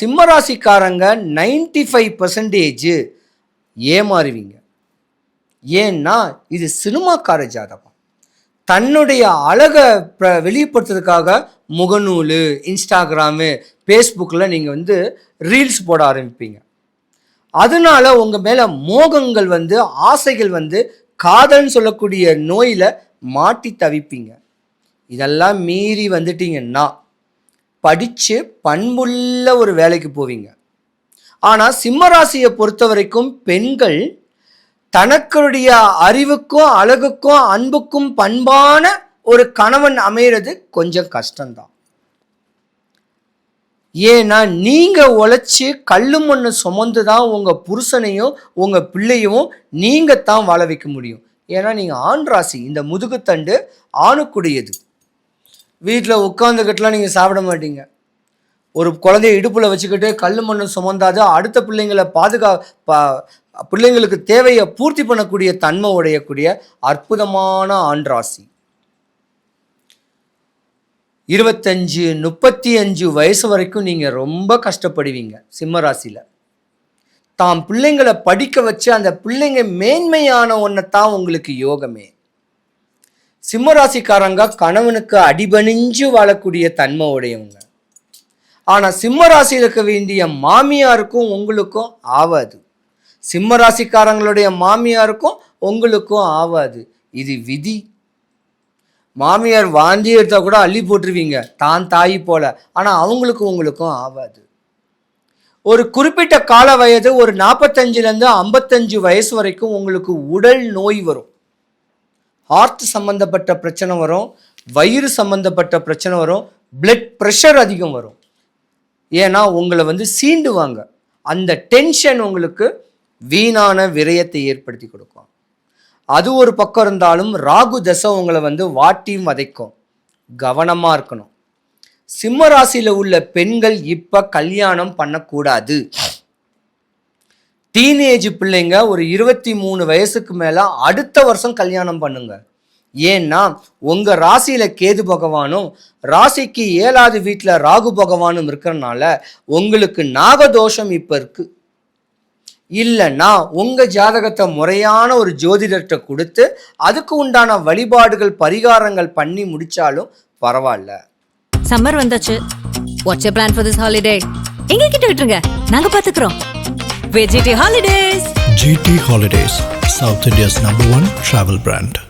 சிம்மராசிக்காரங்க ninety five percentage ஏமாறுவீங்க. ஏன்னா இது சினிமாக்கார ஜாதகம். தன்னுடைய அழகை பிர- வெளிப்படுத்துறதுக்காக முகநூல் இன்ஸ்டாகிராமு ஃபேஸ்புக்கில் நீங்கள் வந்து ரீல்ஸ் போட ஆரம்பிப்பீங்க. அதனால உங்கள் மேலே மோகங்கள் வந்து ஆசைகள் வந்து காதல்னு சொல்லக்கூடிய நோயில் மாட்டி தவிப்பீங்க. இதெல்லாம் மீறி வந்துட்டீங்கன்னா படித்து பண்புள்ள ஒரு வேலைக்கு போவீங்க. ஆனால் சிம்மராசியை பொறுத்த வரைக்கும் பெண்கள் தனக்குடைய அறிவுக்கும் அழகுக்கும் அன்புக்கும் பண்பான ஒரு கணவன் அமைகிறது கொஞ்சம் கஷ்டம்தான். ஏன்னா நீங்கள் உழைச்சி கல்லு மண்ணு சுமந்து தான் உங்கள் புருஷனையும் உங்கள் பிள்ளையும் நீங்கள் தான் வாழ வைக்க முடியும். ஏன்னா நீங்கள் ஆண் ராசி இந்த முதுகுத்தண்டு ஆணுக்குடையது. வீட்டில் உட்காந்துக்கிட்டுலாம் நீங்கள் சாப்பிட மாட்டீங்க. ஒரு குழந்தைய இடுப்பில் வச்சுக்கிட்டு கல் மண்ணு சுமந்தாது அடுத்த பிள்ளைங்களை பாதுகா பா பிள்ளைங்களுக்கு தேவையை பூர்த்தி பண்ணக்கூடிய தன்மை உடையக்கூடிய அற்புதமான ஆண் ராசி. இருபத்தஞ்சு முப்பத்தி அஞ்சு வயசு வரைக்கும் நீங்கள் ரொம்ப கஷ்டப்படுவீங்க சிம்ம ராசியில். தாம் பிள்ளைங்களை படிக்க வச்சு அந்த பிள்ளைங்க மேன்மையான ஒன்றை தான் உங்களுக்கு யோகமே. சிம்மராசிக்காரங்க கணவனுக்கு அடிபணிஞ்சு வாழக்கூடிய தன்மை உடையவங்க. ஆனால் சிம்மராசியில் இருக்க வேண்டிய மாமியாருக்கும் உங்களுக்கும் ஆவாது. சிம்மராசிக்காரங்களுடைய மாமியாருக்கும் உங்களுக்கும் ஆவாது. இது விதி. மாமியார் வாந்தி எடுத்தால் கூட அள்ளி போட்டுருவீங்க. தான் தாய் போல. ஆனால் அவங்களுக்கும் உங்களுக்கும் ஆவாது. ஒரு குறிப்பிட்ட கால வயது ஒரு நாற்பத்தஞ்சிலேருந்து ஐம்பத்தஞ்சு வயசு வரைக்கும் உங்களுக்கு உடல் நோய் வரும். ஹார்ட் சம்மந்தப்பட்ட பிரச்சனை வரும் வயிறு சம்மந்தப்பட்ட பிரச்சனை வரும் பிளட் ப்ரெஷர் அதிகம் வரும். ஏன்னா உங்களை வந்து சீண்டுவாங்க. அந்த டென்ஷன் உங்களுக்கு வீணான விரயத்தை ஏற்படுத்தி கொடுக்கும். அது ஒரு பக்கம் இருந்தாலும் ராகு தசை உங்களை வந்து வாட்டியும் வதைக்கும். கவனமாக இருக்கணும். சிம்ம ராசியில் உள்ள பெண்கள் இப்போ கல்யாணம் பண்ணக்கூடாது. டீனேஜ் பிள்ளைங்க ஒரு இருபத்தி மூணு வயசுக்கு மேலே அடுத்த வருஷம் கல்யாணம் பண்ணுங்க. ஏன்னா உங்கள் ராசியில் கேது பகவானும் ராசிக்கு ஏழாவது வீட்டில் ராகு பகவானும் இருக்கிறனால உங்களுக்கு நாகதோஷம் இப்போ இருக்குது இல்லைன்னா உங்கள் ஜாதகத்தை முறையான ஒரு ஜோதிடர்கிட்ட கொடுத்து அதுக்கு உண்டான வழிபாடுகள் பரிகாரங்கள் பண்ணி முடிச்சாலும் பரவாயில்ல. சம்மர் வந்தாச்சு. What's plan for this holiday எங்க கிட்ட விட்டுருங்க நாங்க பாத்துக்கிறோம். GT Holidays. GT Holidays, South India's number one travel brand.